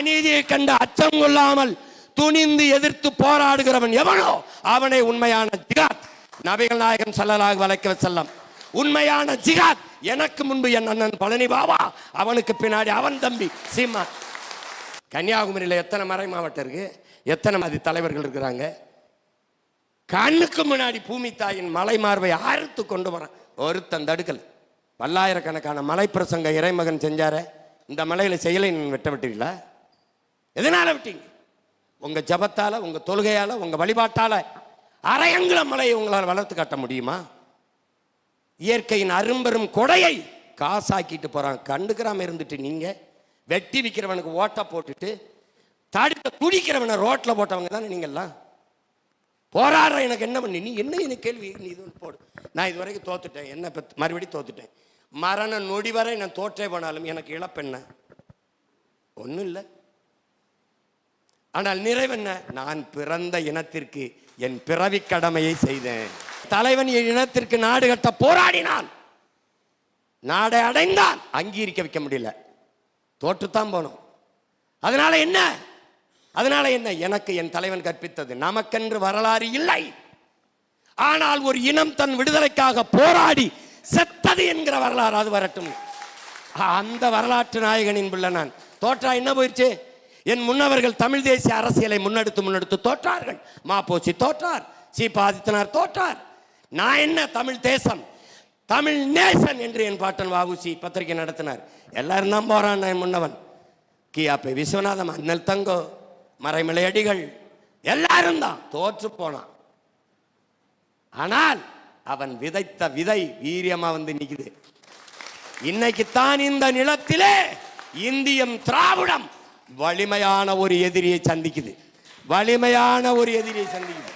அநீதியை கண்டு அச்சம் கொள்ளாமல் துணிந்து எதிர்த்து போராடுகிறவன் எவனோ அவனை உண்மையான ஜிகாத். நபிகள் நாயகம் செல்லலாக வளைக்க செல்லம் உண்மையான ஜிகாத். எனக்கு முன்பு என் அண்ணன் பழனி பாபா அவனுக்கு பின்னாடி அவன் தம்பி சீமா கன்னியாகுமரியில் எத்தனை மறை மாவட்டம் இருக்கு? எத்தனை மதி தலைவர்கள் இருக்கிறாங்க? கண்ணுக்கு முன்னாடி பூமி தாயின் மலை மார்பை அறுத்து கொண்டு வரான் ஒருத்தன் தடுக்கல். பல்லாயிரக்கணக்கான மலை பிரசங்க இறைமகன் செஞ்சாரே இந்த மலையில செயலை நீங்க வெட்ட விட்டீங்களா எதனால விட்டீங்க? உங்க ஜபத்தால உங்க தொழுகையால உங்க வழிபாட்டால அரையங்குல மலையை உங்களால் வளர்த்து காட்ட முடியுமா? இயற்கையின் அரும்பெரும் கொடையை காசாக்கிட்டு போறான். கண்டுக்கிறாம இருந்துட்டு நீங்க வெட்டி விற்கிறவனுக்கு ஓட்ட போட்டுட்டு தடுக்க குடிக்கிறவனை ரோட்ல போட்டவங்க தானே நீங்கெல்லாம்? போராடுற எனக்கு என்ன பண்ணி? நீ என்ன எனக்கு கேள்வி? நீ இது போடு. நான் இது வரைக்கும் தோத்துட்டேன். என்ன மறுபடியும் தோத்துட்டேன். மரண நொடி வரை நான் தோற்றே போனாலும் எனக்கு இழப்பென்ன ஒன்றும் இல்லை. ஆனால் நிறைவென்ன? நான் பிறந்த இனத்திற்கு என் பிறவி கடமையை செய்தேன். தலைவன் என் இனத்திற்கு நாடு கட்ட போராடினான். நாடை அடைந்தான். அங்கீகரிக்க வைக்க முடியல. தோற்றுத்தான் போனோம். அதனால என்ன? அதனால என்ன? எனக்கு என் தலைவன் கற்பித்தது. நமக்கென்று வரலாறு இல்லை. ஆனால் ஒரு இனம் தன் விடுதலைக்காக போராடி செத்தது என்கிற வரலாறு அது வரட்டும். அந்த வரலாற்று நாயகனின் பிள்ளை நான். தோற்றா என்ன போயிடுச்சு என் முன்னவர்கள் தமிழ் தேசிய அரசியலை முன்னெடுத்து முன்னெடுத்து தோற்றார்கள். மாப்போசி தோற்றார். சீபா ஆதித்தனார் தோற்றார். நான் என்ன தமிழ் தேசம்? தமிழ் நேசன் என்று என் பாட்டன் வாவுசி பத்திரிகை நடத்தினார். எல்லாரும் தான் போறான் என் முன்னவன். கியாப்பை விஸ்வநாதம் அண்ணல் தங்கோ மறைமலை அடிகள் எல்லாரும் தான் தோற்று போனான். ஆனால் அவன் விதைத்த விதை வீரியமா வந்து நிக்குது. இன்னைக்கு தான் இந்த நிலத்திலே இந்தியம் திராவிடம் வலிமையான ஒரு எதிரியை சந்திக்குது. வலிமையான ஒரு எதிரியை சந்திக்குது.